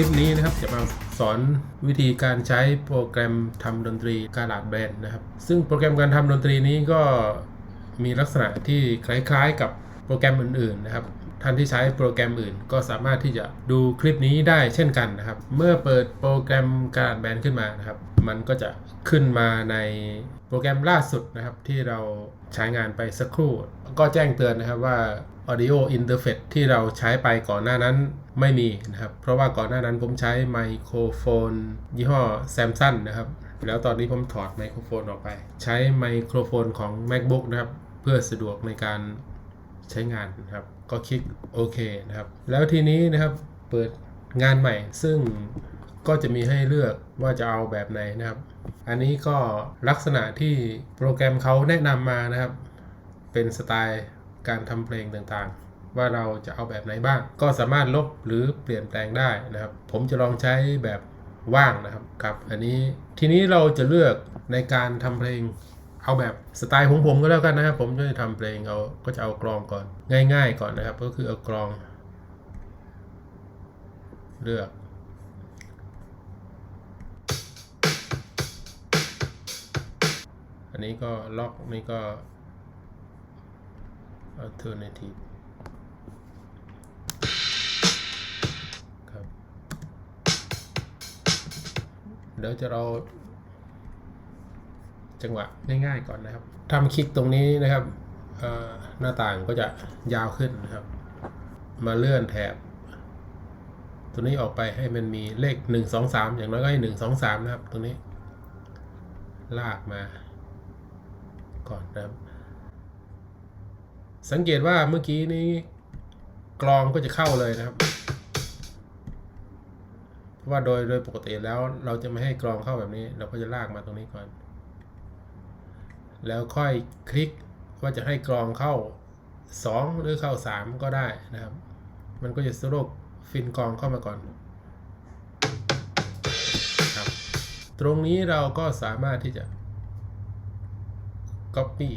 ลิปนี้นะครับจะมาสอนวิธีการใช้โปรแกรมทำดนตรีกาลาดแบนนะครับ ซึ่งโปรแกรมการทำดนตรีนี้ก็มีลักษณะที่คล้ายๆ กับโปรแกรมอื่นๆนะครับ ท่านที่ใช้โปรแกรมอื่น ก็สามารถที่จะดูคลิปนี้ได้เช่นกันนะครับ เมื่อเปิดโปรแกรมการแบนขึ้นมานะครับ มันก็จะขึ้นมาในโปรแกรมล่าสุดนะครับที่เราใช้งานไปสักครู่ ก็แจ้งเตือนนะครับว่า Audio Interface ที่เราใช้ไปก่อนหน้านั้นไม่มีนะครับ เพราะว่าก่อนหน้านั้นผมใช้ไมโครโฟน ยี่ห้อ Samsung นะครับ แล้วตอนนี้ผมถอดไมโครโฟนออกไป ใช้ไมโครโฟนของ MacBook นะครับ เพื่อสะดวกในการใช้งานนะครับ ก็คลิกโอเคนะครับ แล้วทีนี้นะครับเปิดงานใหม่ ซึ่งก็จะมีให้เลือกว่าจะเอาแบบไหนนะครับ อันนี้ก็ลักษณะที่โปรแกรมเขาแนะนำมานะครับ เป็นสไตล์ การทำเพลงต่างๆ ว่าเราจะเอาแบบไหนบ้าง ก็สามารถลบหรือเปลี่ยนแปลงได้นะครับ ผมจะลองใช้แบบว่างนะครับครับ อันนี้ทีนี้เราจะเลือกในการทำเพลงเอาแบบสไตล์ของผมก็แล้วกันนะครับ ผมจะทำเพลงเอาก็จะเอากลองก่อนง่าย ๆ ก่อนนะครับ ก็คือเอากลอง เลือกอันนี้ก็ล็อกนี่ก็ alternative ครับ เดี๋ยวจะเรา จังหวะง่ายๆก่อนนะครับทำคลิกตรงนี้นะครับ หน้าต่างก็จะยาวขึ้นนะครับ มาเลื่อนแถบ ตัวนี้ออกไปให้มันมีเลข 1 2 3 อย่างน้อยก็ให้ 1 2 3 นะครับ ตรงนี้ ลากมาก่อนนะครับ สังเกตว่าเมื่อกี้นี้กลองก็จะเข้าเลยนะครับ เพราะว่าโดยโดยปกติแล้วเราจะไม่ให้กลองเข้าแบบนี้ เราก็จะลากมาตรงนี้ก่อน แล้วค่อยคลิกว่าจะให้กรองเข้า 2 หรือเข้า 3 ก็ได้นะครับ มันก็จะสโลกฟินกรองเข้ามาก่อนครับตรงนี้เราก็สามารถที่จะ Copy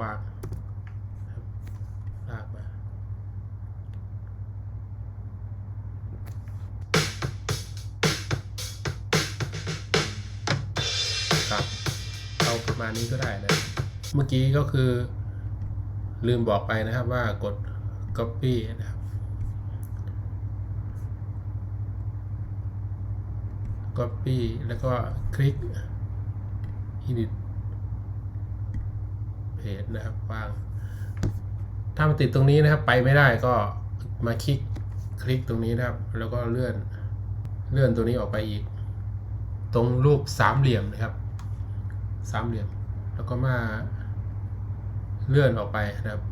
วางลากมาครับเอาประมาณนี้ก็ได้นะ เมื่อกี้ก็คือลืมบอกไปนะครับว่ากด copy นะครับ copy แล้วก็คลิก edit นะครับวาง ถ้ามันติดตรงนี้นะครับ ไปไม่ได้ก็มาคลิกคลิกตรงนี้นะครับ แล้วก็เลื่อนเลื่อนตัวนี้ออกไปอีก ตรงรูปสามเหลี่ยมนะครับ สามเหลี่ยม แล้วก็มาเลื่อนออกไปนะครับ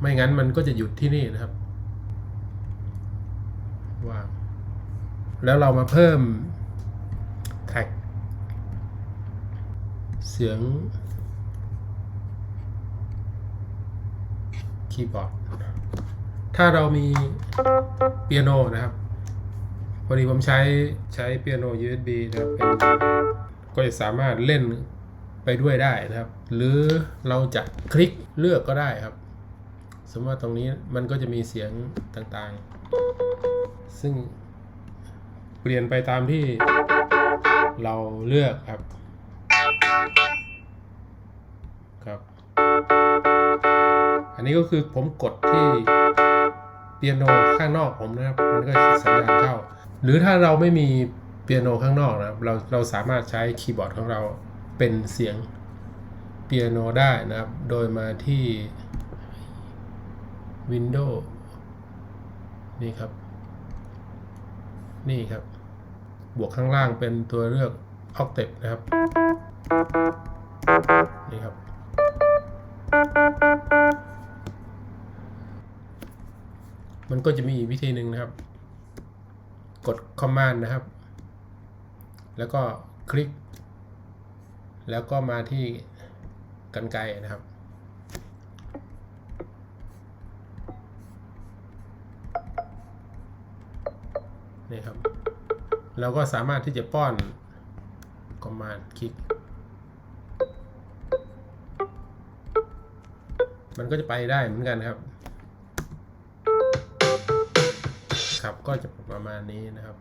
ไม่งั้นมันก็จะหยุดที่นี่นะครับว่างแล้วเรามาเพิ่มแท็ก เสียง คีย์บอร์ด ถ้าเรามีเปียโนนะครับพอดีผมใช้ใช้เปียโน USB นะครับเป็นก็จะสามารถเล่นไปด้วยได้นะครับ หรือเราจะคลิกเลือกก็ได้ครับ สมมติว่าตรงนี้มันก็จะมีเสียงต่างๆ ซึ่งเปลี่ยนไปตามที่เราเลือกครับครับ อันนี้ก็คือผมกดที่เปียโนข้างนอกผมนะครับ มันก็สัญญาณเข้า หรือถ้าเราไม่มีเปียโนข้างนอกนะครับ เราเราสามารถใช้คีย์บอร์ดของเราเป็นเสียงเปียโนได้นะครับ โดยมาที่ Windows นี่ครับ นี่ครับ บวกข้างล่างเป็นตัวเลือก Octave นะครับ นี่ครับ มันก็จะมีอีกวิธีหนึ่งนะครับ กด Command นะครับ แล้วก็คลิก แล้วก็มาที่กันไกรนะครับ นี่ครับ เราก็สามารถที่จะป้อน Command คลิกมันก็จะไปได้เหมือนกันครับ ก็จะประมาณนี้นะครับ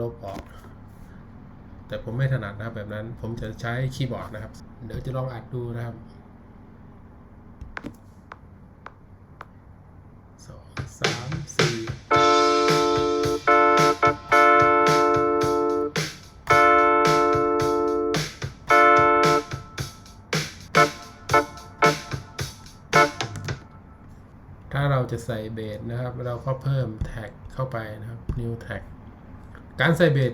ลบออก แต่ผมไม่ถนัดนะครับแบบนั้นผมจะใช้คีย์บอร์ดนะครับ เดี๋ยวจะลองอัดดูนะครับ ถ้าเราจะใส่เบสนะครับ เราก็เพิ่มแท็กเข้าไปนะครับ new tag การใส่เบส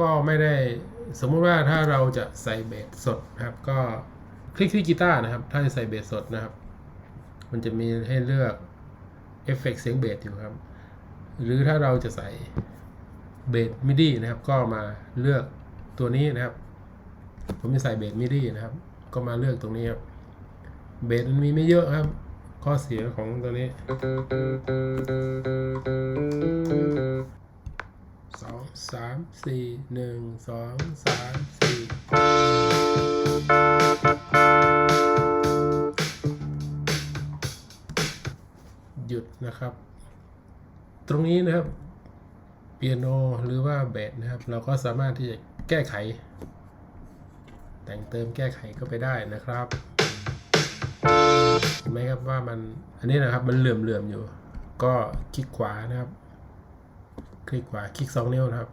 ก็ไม่ได้สมมุติว่าถ้าเราจะใส่เบสสดนะครับ ก็คลิกที่กีตาร์นะครับ ถ้าจะใส่เบสสดนะครับ มันจะมีให้เลือกเอฟเฟกต์เสียงเบสอยู่ครับ หรือถ้าเราจะใส่เบสมิดี้นะครับ ก็มาเลือกตัวนี้นะครับ ผมจะใส่เบสมิดี้นะครับ ก็มาเลือกตรงนี้ครับ เบสมันมีไม่เยอะครับ ข้อเสียของตัวนี้สองสามสี่หนึ่งสองสามสี่หยุดนะครับ ตรงนี้นะครับเปียโนหรือว่าเบสนะครับ เราก็สามารถที่จะแก้ไข แต่งเติมแก้ไขก็ไปได้นะครับ เห็นไหมครับว่ามันอันนี้นะครับมันเหลื่อมๆอยู่ ก็คลิกขวานะครับ คลิกขวาคลิกสองนิ้วนะครับ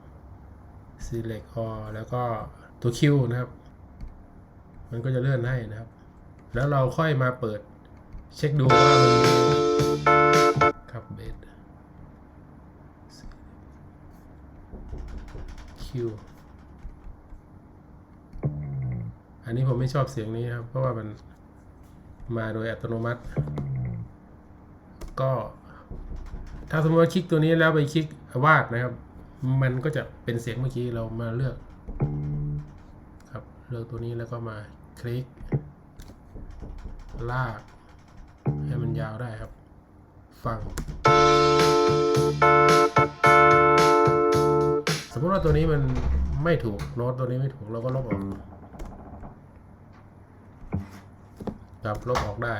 select all แล้วก็ตัว Q นะครับ มันก็จะเลื่อนให้นะครับ แล้วเราค่อยมาเปิดเช็คดูว่ามันมีครับเบส Q อันนี้ผมไม่ชอบเสียงนี้ครับ เพราะว่ามัน มาโดยอัตโนมัติ ก็ถ้าสมมติว่าคลิกตัวนี้แล้วไปคลิกวาดนะครับ มันก็จะเป็นเสียงเมื่อกี้เรามาเลือก ครับเลือกตัวนี้แล้วก็มาคลิก ลาก ให้มันยาวได้ครับ ฟัง สมมติว่าตัวนี้มันไม่ถูกโน้ตตัวนี้ไม่ถูกเราก็ลบออก ครับลบออกได้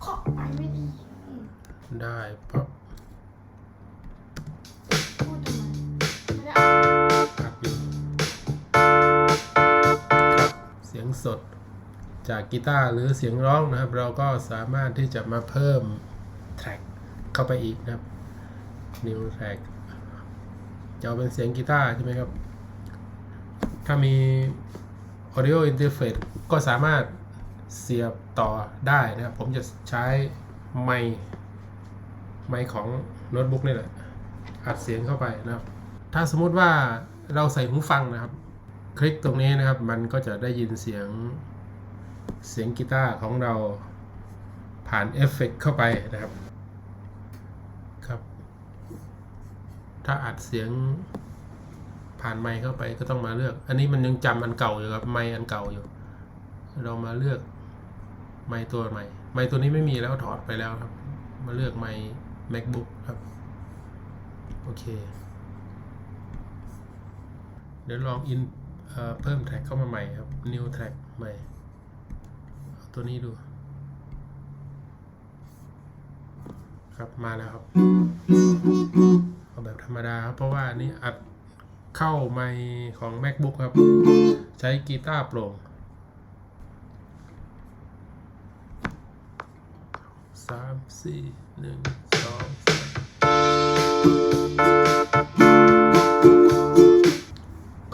เคาะไปไม่ดีได้ปั๊บพูดทำไมไม่ได้อ่านอัดอยู่ครับเสียงสดจากกีตาร์หรือเสียงร้องนะครับ เราก็สามารถที่จะมาเพิ่มแทร็กเข้าไปอีกนะครับ new track จะเอาเป็นเสียงกีตาร์ใช่ไหมครับ ถ้ามี audio interface ก็สามารถเสียบต่อได้นะครับ ผมจะใช้ไมค์ไมค์ของโน้ตบุ๊กนี่แหละอัดเสียงเข้าไปนะครับ ถ้าสมมุติว่าเราใส่หูฟังนะครับ คลิกตรงนี้นะครับ มันก็จะได้ยินเสียงเสียงกีตาร์ของเราผ่านเอฟเฟกต์เข้าไปนะครับ ถ้าอัดเสียงผ่านไมค์เข้าไปก็ต้องมาเลือก อันนี้มันยังจำอันเก่าอยู่ครับไมค์อันเก่าอยู่ เรามาเลือกไมค์ตัวใหม่ ไมค์ตัวนี้ไม่มีแล้วถอดไปแล้วครับ มาเลือกไมค์ macbook ครับ โอเค เดี๋ยวลองอินเพิ่มแท็กเข้ามาใหม่ครับ new track ใหม่ ตัวนี้ดู ครับมาแล้วครับ ธรรมดาครับเพราะว่านี้อัดเข้าไมค์ของ macbook ครับ ใช้กีตาร์โปร่งสามสี่หนึ่งสองสาม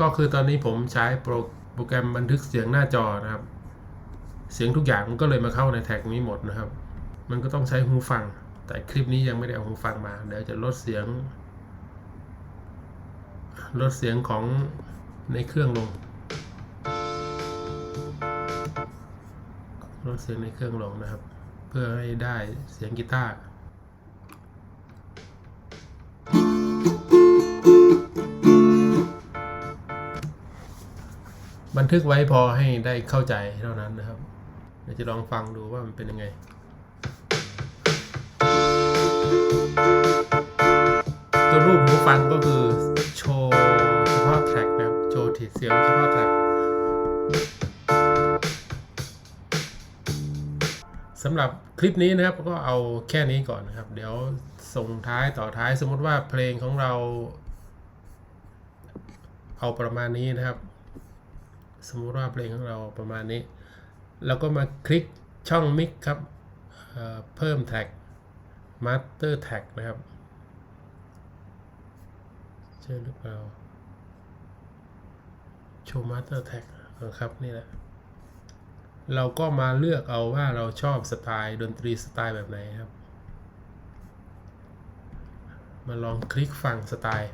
ก็คือตอนนี้ผมใช้โปรโปรแกรมบันทึกเสียงหน้าจอนะครับ เสียงทุกอย่างมันก็เลยมาเข้าในแท็กนี้หมดนะครับ มันก็ต้องใช้หูฟัง แต่คลิปนี้ยังไม่ได้เอาหูฟังมา เดี๋ยวจะลดเสียง ลดเสียงของในเครื่องลง ลดเสียงในเครื่องลงนะครับ เพื่อให้ได้เสียงกีตาร์บันทึกไว้พอให้ได้เข้าใจเท่านั้นนะครับเดี๋ยวจะลองฟังดูว่ามันเป็นยังไงตัวรูปหูฟังก็คือ เสียงเฉพาะทางสำหรับคลิปนี้นะครับก็เอาแค่นี้ก่อนนะครับ เดี๋ยวส่งท้ายต่อท้ายสมมติว่าเพลงของเรา เอาประมาณนี้นะครับ สมมติว่าเพลงของเราประมาณนี้ แล้วก็มาคลิกช่องมิกครับเเพิ่มแท็กมัตเตอร์แท็กนะครับ ใช่หรือเปล่า โชว์ Master Tag เออครับนี่แหละ เราก็มาเลือกเอาว่าเราชอบสไตล์ดนตรีสไตล์แบบไหนครับ มาลองคลิกฟังสไตล์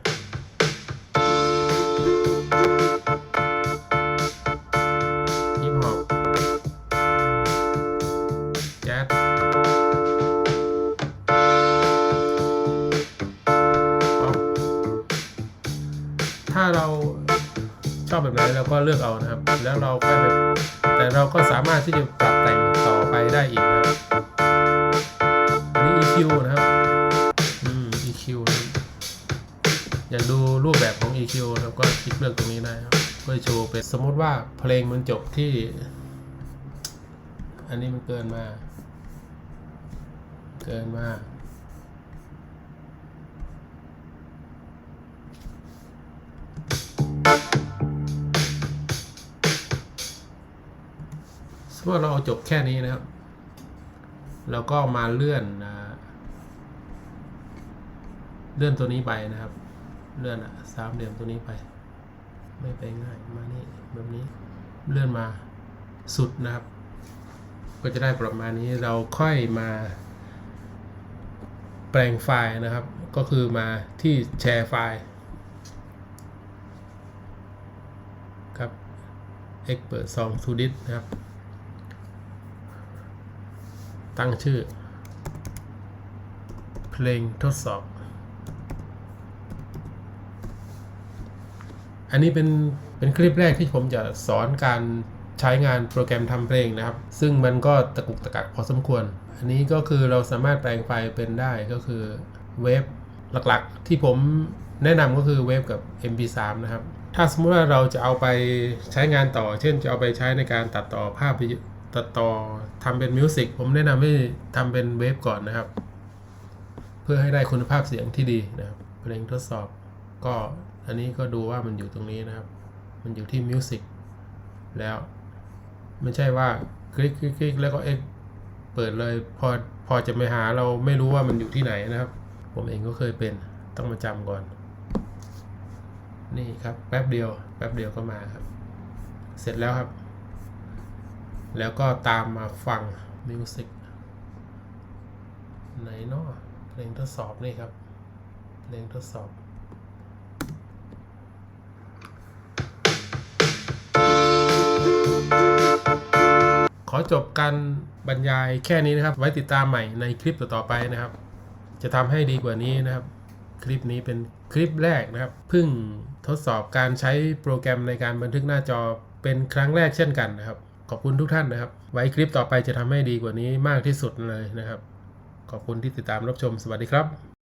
อบแบบไหนเราก็เลือกเอานะครับ แล้วเราก็แบบแต่เราก็สามารถที่จะปรับแต่งต่อไปได้อีกนะครับอันนี้ EQ นะครับอืม EQ นะอยากดูรูปแบบของ EQ นะครับก็คลิกเลือกตรงนี้ได้ครับก็จะโชว์เป็นสมมติว่าเพลงมันจบที่ อันนี้มันเกินมา เกินมา ว่าเราเอาจบแค่นี้นะครับ แล้วก็มาเลื่อนนะเลื่อนตัวนี้ไปนะครับ เลื่อนอะสามเหลี่ยมตัวนี้ไป ไม่ไปง่าย มานี่แบบนี้ เลื่อนมาสุดนะครับ ก็จะได้ประมาณนี้ เราค่อยมาแปลงไฟล์นะครับ ก็คือมาที่แชร์ไฟล์ครับ X เปิดซอง to disk นะครับ ตั้งชื่อ เพลงทดสอบ อันนี้เป็นเป็นคลิปแรกที่ผมจะสอนการใช้งานโปรแกรมทำเพลงนะครับ ซึ่งมันก็ตะกุกตะกักพอสมควร อันนี้ก็คือเราสามารถแปลงไฟล์เป็นได้ก็คือเวฟหลักๆ ที่ผมแนะนำก็คือเวฟกับ MP3 นะครับ ถ้าสมมติว่าเราจะเอาไปใช้งานต่อ เช่นจะเอาไปใช้ในการตัดต่อภาพวิ ตัดต่อทำเป็นมิวสิกผมแนะนำให้ทำเป็นเวฟก่อนนะครับ เพื่อให้ได้คุณภาพเสียงที่ดีนะครับเพลงทดสอบก็อันนี้ก็ดูว่ามันอยู่ตรงนี้นะครับ มันอยู่ที่มิวสิกแล้ว ไม่ใช่ว่าคลิกคลิกคลิกแล้วก็เอ็กเปิดเลยพอพอจะไม่หาเราไม่รู้ว่ามันอยู่ที่ไหนนะครับ ผมเองก็เคยเป็นต้องมาจำก่อน นี่ครับแป๊บเดียวแป๊บเดียวก็มาครับ เสร็จแล้วครับ แล้วก็ตามมาฟังมิวสิกไหนเนาะเพลงทดสอบนี่ครับเพลงทดสอบขอจบการบรรยายแค่นี้นะครับ ไว้ติดตามใหม่ในคลิปต่อๆไปนะครับ จะทำให้ดีกว่านี้นะครับ คลิปนี้เป็นคลิปแรกนะครับเพิ่งทดสอบการใช้โปรแกรมในการบันทึกหน้าจอเป็นครั้งแรกเช่นกันนะครับ ขอบคุณทุกท่านนะครับ ไว้คลิปต่อไปจะทำให้ดีกว่านี้มากที่สุดเลยนะครับ ขอบคุณที่ติดตามรับชมสวัสดีครับ